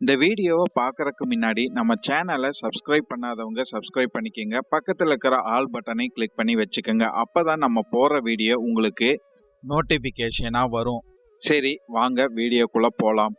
இந்த வீடியோவை பார்க்கறதுக்கு முன்னாடி நம்ம சேனலை சப்ஸ்கிரைப் பண்ணாதவங்க சப்ஸ்கிரைப் பண்ணிக்கோங்க. பக்கத்தில் இருக்கிற ஆல் பட்டனை கிளிக் பண்ணி வச்சுக்கோங்க. அப்போ தான் நம்ம போகிற வீடியோ உங்களுக்கு நோட்டிஃபிகேஷனாக வரும். சரி வாங்க வீடியோக்குள்ளே போகலாம்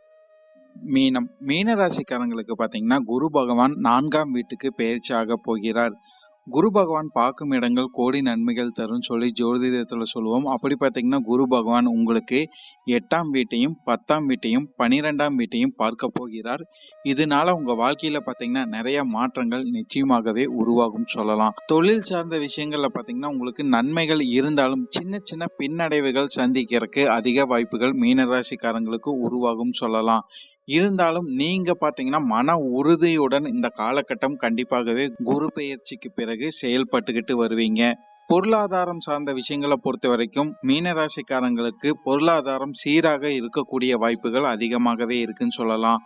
மீனம் மீன ராசிக்காரங்களுக்கு பார்த்தீங்கன்னா குரு பகவான் நான்காம் வீட்டுக்கு பயிற்சியாக போகிறார். குரு பகவான் பார்க்கும் இடங்கள் கோடி நன்மைகள் தரும் சொல்லி ஜோதிடத்தில் சொல்லுவோம். அப்படி பார்த்தீங்கன்னா குரு பகவான் உங்களுக்கு எட்டாம் வீட்டையும் பத்தாம் வீட்டையும் பனிரெண்டாம் வீட்டையும் பார்க்க போகிறார். இதனால உங்க வாழ்க்கையில பார்த்தீங்கன்னா நிறைய மாற்றங்கள் நிச்சயமாகவே உருவாகும் சொல்லலாம். தொழில் சார்ந்த விஷயங்கள்ல பார்த்தீங்கன்னா உங்களுக்கு நன்மைகள் இருந்தாலும் சின்ன சின்ன பின்னடைவுகள் சந்திக்கிறதுக்கு அதிக வாய்ப்புகள் மீனராசிக்காரங்களுக்கு உருவாகும் சொல்லலாம். இருந்தாலும் நீங்க பாத்தீங்கன்னா மன உறுதியுடன் இந்த காலகட்டம் கண்டிப்பாகவே குரு பெயர்ச்சிக்கு பிறகு செயல்பட்டுக்கிட்டு வருவீங்க. பொருளாதாரம் சார்ந்த விஷயங்களை பொறுத்த வரைக்கும் மீனராசிக்காரங்களுக்கு பொருளாதாரம் சீராக இருக்கக்கூடிய வாய்ப்புகள் அதிகமாகவே இருக்குன்னு சொல்லலாம்.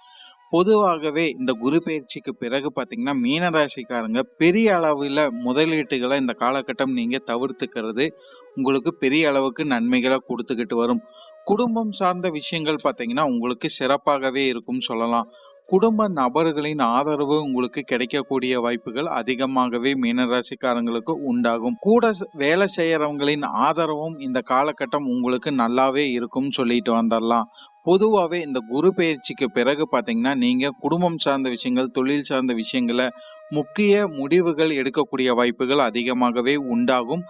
பொதுவாகவே இந்த குரு பயிற்சிக்கு பிறகு பார்த்தீங்கன்னா மீனராசிக்காரங்க பெரிய அளவில் முதலீட்டுகளை இந்த காலகட்டம் நீங்கள் தவிர்த்துக்கிறது உங்களுக்கு பெரிய அளவுக்கு நன்மைகளை கொடுத்துக்கிட்டு வரும். குடும்பம் சார்ந்த விஷயங்கள் பார்த்தீங்கன்னா உங்களுக்கு சிறப்பாகவே இருக்கும் சொல்லலாம். குடும்ப நபர்களின் ஆதரவு உங்களுக்கு கிடைக்கக்கூடிய வாய்ப்புகள் அதிகமாகவே மீனராசிக்காரங்களுக்கு உண்டாகும். கூட வேலை செய்யறவங்களின் ஆதரவும் இந்த காலகட்டம் உங்களுக்கு நல்லாவே இருக்கும் சொல்லிட்டு வந்துடலாம் பொதுவாகவே இந்த குரு பயிற்சிக்கு பிறகு பார்த்தீங்கன்னா நீங்கள் குடும்பம் சார்ந்த விஷயங்கள் தொழில் சார்ந்த விஷயங்களை முக்கிய முடிவுகள் எடுக்கக்கூடிய வாய்ப்புகள் அதிகமாகவே உண்டாகும்.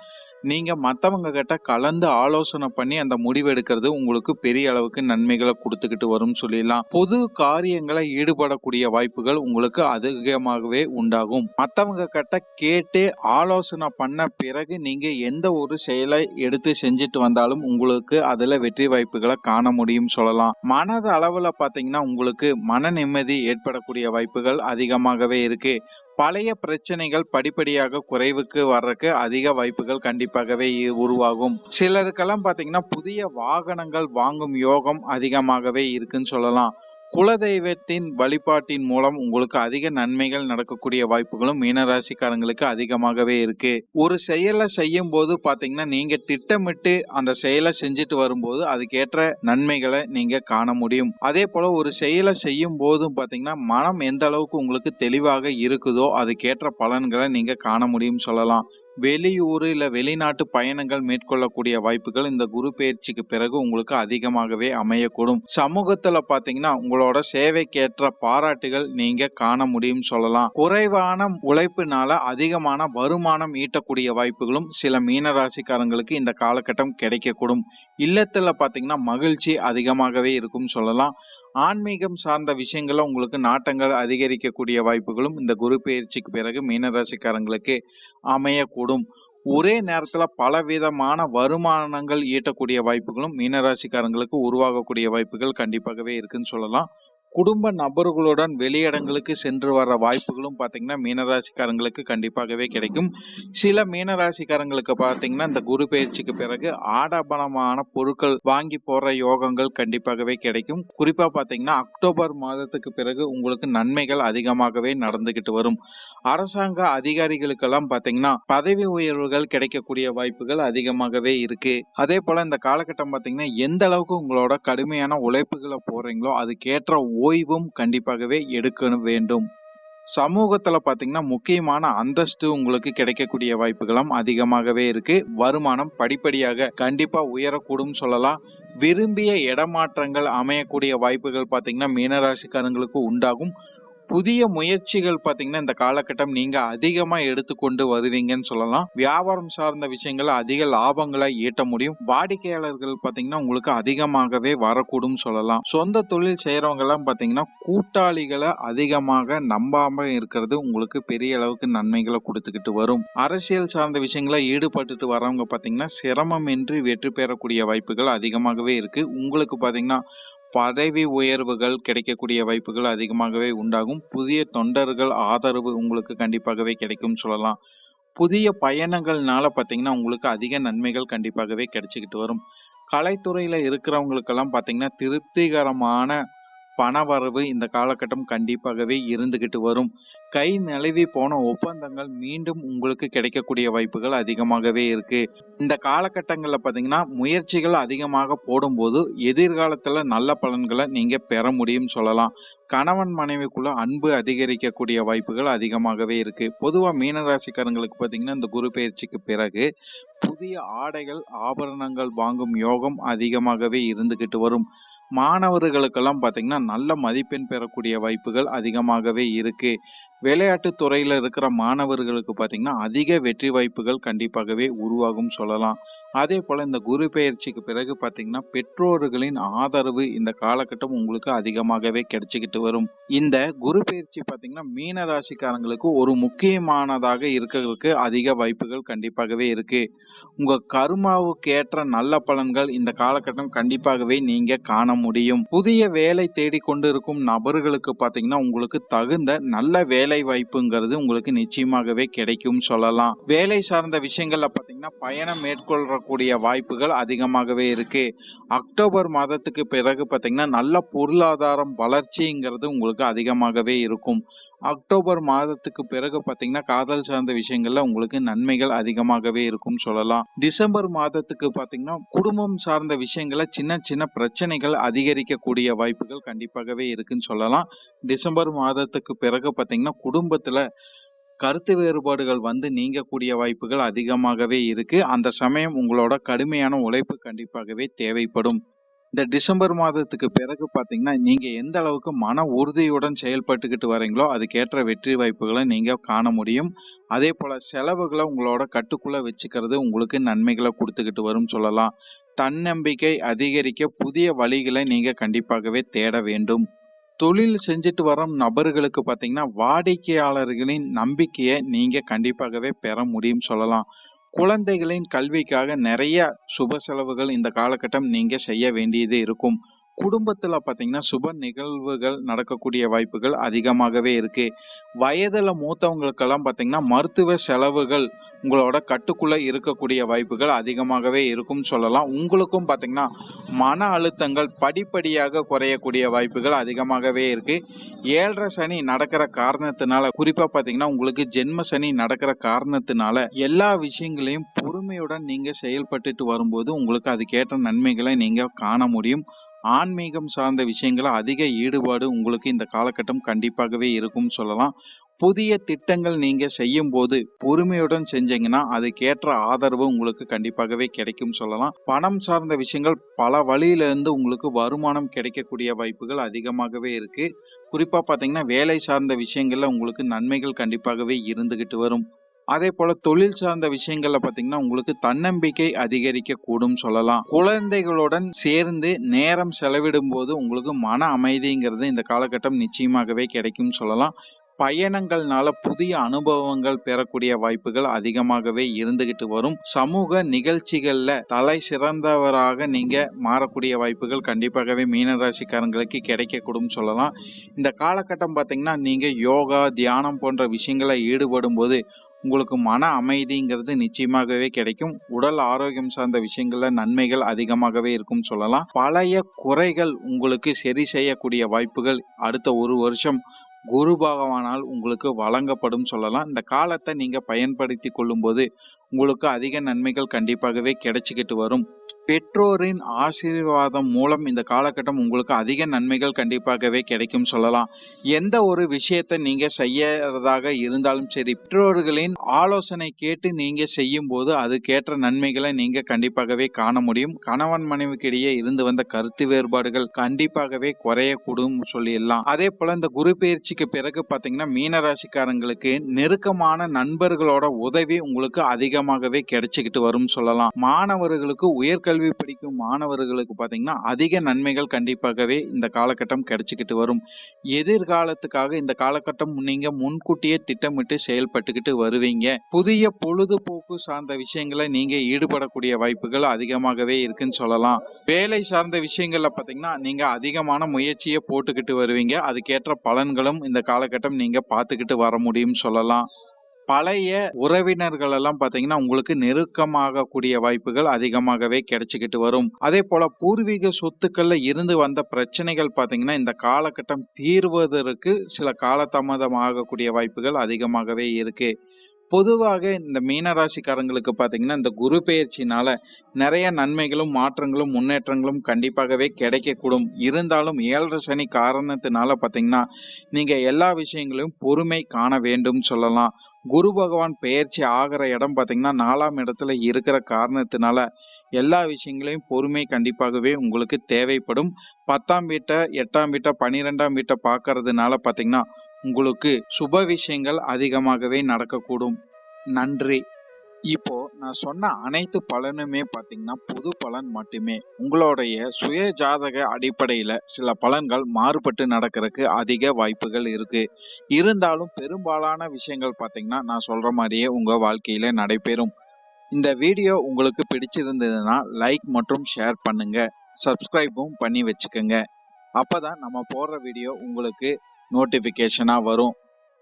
நீங்கள் மற்றவங்க கிட்ட கலந்து ஆலோசனை பண்ணி அந்த முடிவு எடுக்கிறது உங்களுக்கு பெரிய அளவுக்கு நன்மைகளை கொடுத்துக்கிட்டு வரும் சொல்லிடலாம். பொது காரியங்களை ஈடுபடக்கூடிய வாய்ப்புகள் உங்களுக்கு அதிகமாகவே உண்டாகும். மற்றவங்க கிட்ட கேட்டு ஆலோசனை பண்ண பிறகு நீங்க எந்த ஒரு செயலை எடுத்து செஞ்சுட்டு வந்தாலும் உங்களுக்கு அதுல வெற்றி வாய்ப்புகளை காண முடியும் சொல்லலாம். மனது அளவுல பாத்தீங்கன்னா உங்களுக்கு மன நிம்மதி ஏற்படக்கூடிய வாய்ப்புகள் அதிகமாகவே இருக்கு. பழைய பிரச்சனைகள் படிப்படியாக குறைவுக்கு வர்றதுக்கு அதிக வாய்ப்புகள் கண்டிப்பாகவே இ- உருவாகும். சிலருக்கெல்லாம் பாத்தீங்கன்னா புதிய வாகனங்கள் வாங்கும் யோகம் அதிகமாகவே இருக்குன்னு சொல்லலாம். குலதெய்வத்தின் வழிபாட்டின் மூலம் உங்களுக்கு அதிக நன்மைகள் நடக்கக்கூடிய வாய்ப்புகளும் மீனராசிக்காரங்களுக்கு அதிகமாகவே இருக்கு. ஒரு செயலை செய்யும் போது பாத்தீங்கன்னா நீங்க திட்டமிட்டு அந்த செயலை செஞ்சுட்டு வரும்போது அதுக்கேற்ற நன்மைகளை நீங்க காண முடியும். அதே போல ஒரு செயலை செய்யும் போதும் பாத்தீங்கன்னா மனம் எந்த அளவுக்கு உங்களுக்கு தெளிவாக இருக்குதோ அதுக்கேற்ற பலன்களை நீங்க காண முடியும் சொல்லலாம். வெளியூர் இல்லை வெளிநாட்டு பயணங்கள் மேற்கொள்ளக்கூடிய வாய்ப்புகள் இந்த குரு பயிற்சிக்கு பிறகு உங்களுக்கு அதிகமாகவே அமையக்கூடும். சமூகத்துல பாத்தீங்கன்னா உங்களோட சேவைக்கேற்ற பாராட்டுகள் நீங்க காண முடியும் சொல்லலாம். குறைவான உழைப்பினால அதிகமான வருமானம் ஈட்டக்கூடிய வாய்ப்புகளும் சில மீனராசிக்காரங்களுக்கு இந்த காலகட்டம் கிடைக்கக்கூடும். இல்லத்துல பாத்தீங்கன்னா மகிழ்ச்சி அதிகமாகவே இருக்கும் சொல்லலாம். ஆன்மீகம் சார்ந்த விஷயங்கள்ல உங்களுக்கு நாட்டங்கள் அதிகரிக்கக்கூடிய வாய்ப்புகளும் இந்த குரு பயிற்சிக்கு பிறகு மீனராசிக்காரங்களுக்கு அமையக்கூடும். ஒரே நேரத்தில் பலவிதமான வருமானங்கள் ஈட்டக்கூடிய வாய்ப்புகளும் மீனராசிக்காரங்களுக்கு உருவாகக்கூடிய வாய்ப்புகள் கண்டிப்பாகவே இருக்குன்னு சொல்லலாம். குடும்ப நபர்களுடன் வெளியிடங்களுக்கு சென்று வர வாய்ப்புகளும் பார்த்தீங்கன்னா மீனராசிக்காரங்களுக்கு கண்டிப்பாகவே கிடைக்கும். சில மீனராசிக்காரங்களுக்கு பார்த்தீங்கன்னா இந்த குரு பயிற்சிக்கு பிறகு ஆடம்பரமான பொருட்கள் வாங்கி போற யோகங்கள் கண்டிப்பாகவே கிடைக்கும். குறிப்பா பார்த்தீங்கன்னா அக்டோபர் மாதத்துக்கு பிறகு உங்களுக்கு நன்மைகள் அதிகமாகவே நடந்துகிட்டு வரும். அரசாங்க அதிகாரிகளுக்கெல்லாம் பார்த்தீங்கன்னா பதவி உயர்வுகள் கிடைக்கக்கூடிய வாய்ப்புகள் அதிகமாகவே இருக்கு. அதே போல இந்த காலகட்டம் பார்த்தீங்கன்னா எந்த அளவுக்கு உங்களோட கடுமையான உழைப்புகளை போறீங்களோ அதுக்கேற்ற ஓய்வும் கண்டிப்பாகவே எடுக்க வேண்டும். சமூகத்தில் பார்த்தீங்கன்னா முக்கியமான அந்தஸ்து உங்களுக்கு கிடைக்கக்கூடிய வாய்ப்புகளும் அதிகமாகவே இருக்கு. வருமானம் படிப்படியாக கண்டிப்பாக உயரக்கூடும் சொல்லலாம். விரும்பிய இடமாற்றங்கள் அமையக்கூடிய வாய்ப்புகள் பார்த்தீங்கன்னா மீனராசிக்காரங்களுக்கு உண்டாகும். புதிய முயற்சிகள் பார்த்தீங்கன்னா இந்த காலகட்டம் நீங்க அதிகமா எடுத்துக்கொண்டு வருவீங்கன்னு சொல்லலாம். வியாபாரம் சார்ந்த விஷயங்களை அதிக லாபங்களை ஈட்ட முடியும். வாடிக்கையாளர்கள் பார்த்தீங்கன்னா உங்களுக்கு அதிகமாகவே வரக்கூடும் சொல்லலாம். சொந்த தொழில் செய்யறவங்க எல்லாம் பார்த்தீங்கன்னா கூட்டாளிகளை அதிகமாக நம்பாம இருக்கிறது உங்களுக்கு பெரிய அளவுக்கு நன்மைகளை கொடுத்துக்கிட்டு வரும். அரசியல் சார்ந்த விஷயங்களை ஈடுபட்டுட்டு வரவங்க பார்த்தீங்கன்னா சிரமமின்றி வெற்றி பெறக்கூடிய வாய்ப்புகள் அதிகமாகவே இருக்கு. உங்களுக்கு பார்த்தீங்கன்னா பதவி உயர்வுகள் கிடைக்கக்கூடிய வாய்ப்புகள் அதிகமாகவே உண்டாகும். புதிய தொண்டர்கள் ஆதரவு உங்களுக்கு கண்டிப்பாகவே கிடைக்கும் சொல்லலாம். புதிய பயணங்கள்னால பார்த்தீங்கன்னா உங்களுக்கு அதிக நன்மைகள் கண்டிப்பாகவே கிடைச்சிக்கிட்டு வரும். கலைத்துறையில் இருக்கிறவங்களுக்கெல்லாம் பார்த்தீங்கன்னா திருப்திகரமான பணவரவு இந்த காலகட்டம் கண்டிப்பாகவே இருந்துகிட்டு வரும். கை நழுவி போன ஒப்பந்தங்கள் மீண்டும் உங்களுக்கு கிடைக்கக்கூடிய வாய்ப்புகள் அதிகமாகவே இருக்கு. இந்த காலகட்டங்களில் பார்த்தீங்கன்னா முயற்சிகள் அதிகமாக போடும்போது எதிர்காலத்தில் நல்ல பலன்களை நீங்கள் பெற முடியும் சொல்லலாம். கணவன் மனைவிக்குள்ள அன்பு அதிகரிக்கக்கூடிய வாய்ப்புகள் அதிகமாகவே இருக்கு. பொதுவாக மீனராசிக்காரங்களுக்கு பார்த்தீங்கன்னா இந்த குரு பயிற்சிக்கு பிறகு புதிய ஆடைகள் ஆபரணங்கள் வாங்கும் யோகம் அதிகமாகவே இருந்துகிட்டு வரும். மாணவர்களுக்கெல்லாம் பார்த்தீங்கன்னா நல்ல மதிப்பெண் பெறக்கூடிய வாய்ப்புகள் அதிகமாகவே இருக்கு. விளையாட்டு துறையில் இருக்கிற மாணவர்களுக்கு பார்த்தீங்கன்னா அதிக வெற்றி வாய்ப்புகள் கண்டிப்பாகவே உருவாகும் சொல்லலாம். அதே போல் இந்த குரு பெயர்ச்சிக்கு பிறகு பார்த்தீங்கன்னா பெற்றோர்களின் ஆதரவு இந்த காலகட்டம் உங்களுக்கு அதிகமாகவே கிடைச்சிக்கிட்டு வரும். இந்த குரு பெயர்ச்சி பார்த்தீங்கன்னா மீன ராசிக்காரங்களுக்கு ஒரு முக்கியமானதாக இருக்கிறதுக்கு அதிக வாய்ப்புகள் கண்டிப்பாகவே இருக்கு. உங்க கருமாவுக்கு ஏற்ற நல்ல பலன்கள் இந்த காலகட்டம் கண்டிப்பாகவே நீங்க காண முடியும். புதிய வேலை தேடிக்கொண்டு இருக்கும் நபர்களுக்கு பார்த்தீங்கன்னா உங்களுக்கு தகுந்த நல்ல வேலை வாய்ப்புங்கிறது உங்களுக்கு நிச்சயமாகவே கிடைக்கும் சொல்லலாம். வேலை சார்ந்த விஷயங்கள்ல பார்த்தீங்கன்னா பயணம் வரக்கூடிய வாய்ப்புகள் அதிகமாகவே இருக்கு. அக்டோபர் மாதத்துக்கு பிறகு பார்த்தீங்கன்னா நல்ல பொருளாதாரம் வளர்ச்சிங்கிறது உங்களுக்கு அதிகமாகவே இருக்கும். அக்டோபர் மாதத்துக்கு பிறகு பார்த்தீங்கன்னா காதல் சார்ந்த விஷயங்கள்ல உங்களுக்கு நன்மைகள் அதிகமாகவே இருக்கும் சொல்லலாம். டிசம்பர் மாதத்துக்கு பார்த்தீங்கன்னா குடும்பம் சார்ந்த விஷயங்கள சின்ன சின்ன பிரச்சனைகள் அதிகரிக்கக்கூடிய வாய்ப்புகள் கண்டிப்பாகவே இருக்குன்னு சொல்லலாம். டிசம்பர் மாதத்துக்கு பிறகு பார்த்தீங்கன்னா குடும்பத்துல கருத்து வேறுபாடுகள் வந்து நீங்கக்கூடிய வாய்ப்புகள் அதிகமாகவே இருக்கு. அந்த சமயம் உங்களோட கடுமையான உழைப்பு கண்டிப்பாகவே தேவைப்படும். இந்த டிசம்பர் மாதத்துக்கு பிறகு பார்த்தீங்கன்னா நீங்க எந்த அளவுக்கு மன உறுதியுடன் செயல்பட்டுக்கிட்டு வரீங்களோ அதுக்கேற்ற வெற்றி வாய்ப்புகளை நீங்க காண முடியும். அதே போல செலவுகளை உங்களோட கட்டுக்குள்ள வச்சுக்கிறது உங்களுக்கு நன்மைகளை கொடுத்துக்கிட்டு வரும் சொல்லலாம். தன்னம்பிக்கை அதிகரிக்க புதிய வழிகளை நீங்க கண்டிப்பாகவே தேட வேண்டும். தொழில் செஞ்சுட்டு வரும் நபர்களுக்கு பார்த்தீங்கன்னா வாடிக்கையாளர்களின் நம்பிக்கையை நீங்கள் கண்டிப்பாகவே பெற முடியும் சொல்லலாம். குழந்தைகளின் கல்விக்காக நிறைய சுப செலவுகள் இந்த காலகட்டம் நீங்கள் செய்ய வேண்டியது இருக்கும். குடும்பத்துல பார்த்தீங்கன்னா சுப நிகழ்வுகள் நடக்கக்கூடிய வாய்ப்புகள் அதிகமாகவே இருக்கு. வயதுல மூத்தவங்களுக்கெல்லாம் பார்த்தீங்கன்னா மருத்துவ செலவுகள் உங்களோட கட்டுக்குள்ள இருக்கக்கூடிய வாய்ப்புகள் அதிகமாகவே இருக்கும் சொல்லலாம். உங்களுக்கும் பார்த்தீங்கன்னா மன அழுத்தங்கள் படிப்படியாக குறையக்கூடிய வாய்ப்புகள் அதிகமாகவே இருக்கு. ஏழரை சனி நடக்கிற காரணத்தினால குறிப்பா பார்த்தீங்கன்னா உங்களுக்கு ஜென்ம சனி நடக்கிற காரணத்தினால எல்லா விஷயங்களையும் பொறுமையுடன் நீங்க செயல்பட்டுட்டு வரும்போது உங்களுக்கு அதுக்கேற்ற நன்மைகளை நீங்க காண முடியும். ஆன்மீகம் சார்ந்த விஷயங்கள அதிக ஈடுபாடு உங்களுக்கு இந்த காலகட்டம் கண்டிப்பாகவே இருக்கும் சொல்லலாம். புதிய திட்டங்கள் நீங்கள் செய்யும் போது பொறுமையுடன் செஞ்சீங்கன்னா அதுக்கேற்ற ஆதரவு உங்களுக்கு கண்டிப்பாகவே கிடைக்கும் சொல்லலாம். பணம் சார்ந்த விஷயங்கள் பல வழியிலிருந்து உங்களுக்கு வருமானம் கிடைக்கக்கூடிய வாய்ப்புகள் அதிகமாகவே இருக்குது குறிப்பாக பார்த்தீங்கன்னா வேலை சார்ந்த விஷயங்களில் உங்களுக்கு நன்மைகள் கண்டிப்பாகவே இருந்துகிட்டு வரும். அதே போல தொழில் சார்ந்த விஷயங்கள்ல பாத்தீங்கன்னா உங்களுக்கு தன்னம்பிக்கை அதிகரிக்க கூடும் சொல்லலாம். குழந்தைகளுடன் சேர்ந்து நேரம் செலவிடும் போது உங்களுக்கு மன அமைதிங்கிறது இந்த காலகட்டம் நிச்சயமாகவே கிடைக்கும் சொல்லலாம். பயணங்கள்னால புதிய அனுபவங்கள் பெறக்கூடிய வாய்ப்புகள் அதிகமாகவே இருந்துகிட்டு வரும். சமூக நிகழ்ச்சிகள்ல தலை சிறந்தவராக நீங்க மாறக்கூடிய வாய்ப்புகள் கண்டிப்பாகவே மீனராசிக்காரங்களுக்கு கிடைக்கக்கூடும் சொல்லலாம். இந்த காலகட்டம் பார்த்தீங்கன்னா நீங்க யோகா தியானம் போன்ற விஷயங்களை ஈடுபடும் போது உங்களுக்கு மன அமைதிங்கிறது நிச்சயமாகவே கிடைக்கும். உடல் ஆரோக்கியம் சார்ந்த விஷயங்கள்ல நன்மைகள் அதிகமாகவே இருக்கும் சொல்லலாம். பழைய குறைகள் உங்களுக்கு சரி செய்யக்கூடிய வாய்ப்புகள் அடுத்த ஒரு வருஷம் குரு பகவானால் உங்களுக்கு வழங்கப்படும் சொல்லலாம். இந்த காலத்தை நீங்க பயன்படுத்தி கொள்ளும்போது உங்களுக்கு அதிக நன்மைகள் கண்டிப்பாகவே கிடைச்சிக்கிட்டு வரும். பெற்றோரின் ஆசீர்வாதம் மூலம் இந்த காலகட்டம் உங்களுக்கு அதிக நன்மைகள் கண்டிப்பாகவே கிடைக்கும் சொல்லலாம். எந்த ஒரு விஷயத்தை நீங்க செய்யறதாக இருந்தாலும் சரி பெற்றோர்களின் ஆலோசனை கேட்டு நீங்க செய்யும் போது அதுக்கேற்ற நன்மைகளை நீங்க கண்டிப்பாகவே காண முடியும். கணவன் மனைவிக்கிடையே இருந்து வந்த கருத்து வேறுபாடுகள் கண்டிப்பாகவே குறையக்கூடும் சொல்லிடலாம். அதே போல இந்த குரு பயிற்சிக்கு பிறகு பாத்தீங்கன்னா மீனராசிக்காரங்களுக்கு நெருக்கமான நண்பர்களோட உதவி உங்களுக்கு அதிகமாகவே கிடைச்சிக்கிட்டு வரும் சொல்லலாம். மாணவர்களுக்கு உயர்கல்வி படிக்கும் மாணவர்களுக்கு பார்த்தீங்கன்னா அதிக நன்மைகள் கண்டிப்பாகவே இந்த காலகட்டம் கிடைச்சிக்கிட்டு வரும். எதிர்காலத்துக்காக இந்த காலகட்டம் நீங்க முன்கூட்டியே திட்டமிட்டு செயல்பட்டுக்கிட்டு வருவீங்க. புதிய பொழுதுபோக்கு சார்ந்த விஷயங்களை நீங்க ஈடுபடக்கூடிய வாய்ப்புகள் அதிகமாகவே இருக்குன்னு சொல்லலாம். வேலை சார்ந்த விஷயங்கள்ல பார்த்தீங்கன்னா நீங்க அதிகமான முயற்சியை போட்டுக்கிட்டு வருவீங்க. அதுக்கேற்ற பலன்களும் இந்த காலகட்டம் நீங்க பார்த்துக்கிட்டு வர முடியும்னு சொல்லலாம். பழைய உறவினர்கள் எல்லாம் பாத்தீங்கன்னா உங்களுக்கு நெருக்கமாக கூடிய வாய்ப்புகள் அதிகமாகவே கிடைச்சிக்கிட்டு வரும். அதே போல பூர்வீக சொத்துக்கள்ல இருந்து வந்த பிரச்சனைகள் பாத்தீங்கன்னா இந்த காலகட்டம் தீர்வதற்கு சில காலதாமதம் ஆகக்கூடிய வாய்ப்புகள் அதிகமாகவே இருக்கு. பொதுவாக இந்த மீனராசிக்காரங்களுக்கு பாத்தீங்கன்னா இந்த குரு பெயர்ச்சினால நிறைய நன்மைகளும் மாற்றங்களும் முன்னேற்றங்களும் கண்டிப்பாகவே கிடைக்கக்கூடும். இருந்தாலும் ஏழரை சனி காரணத்தினால பாத்தீங்கன்னா நீங்க எல்லா விஷயங்களையும் பொறுமை காண வேண்டும் சொல்லலாம். குரு பகவான் பெயர்ச்சி ஆகிற இடம் பார்த்திங்கன்னா நாலாம் இடத்துல இருக்கிற காரணத்தினால எல்லா விஷயங்களையும் பொறுமை கண்டிப்பாகவே உங்களுக்கு தேவைப்படும். பத்தாம் வீட்டை எட்டாம் வீட்டை பன்னிரெண்டாம் வீட்டை பார்க்கறதுனால பார்த்தீங்கன்னா உங்களுக்கு சுப விஷயங்கள் அதிகமாகவே நடக்கக்கூடும். நன்றி. இப்போ நான் சொன்ன அனைத்து பலனுமே பாத்தீங்கன்னா பொது பலன் மட்டுமே. உங்களுடைய சுய ஜாதக அடிப்படையில சில பலன்கள் மாறுபட்டு நடக்கிறதுக்கு அதிக வாய்ப்புகள் இருக்கு. இருந்தாலும் பெரும்பாலான விஷயங்கள் பாத்தீங்கன்னா நான் சொல்ற மாதிரியே உங்க வாழ்க்கையில நடைபெறும். இந்த வீடியோ உங்களுக்கு பிடிச்சிருந்ததுன்னா லைக் மற்றும் ஷேர் பண்ணுங்க. சப்ஸ்கிரைபும் பண்ணி வச்சுக்கோங்க. அப்பதான் நம்ம போடுற வீடியோ உங்களுக்கு நோட்டிபிகேஷனா வரும்.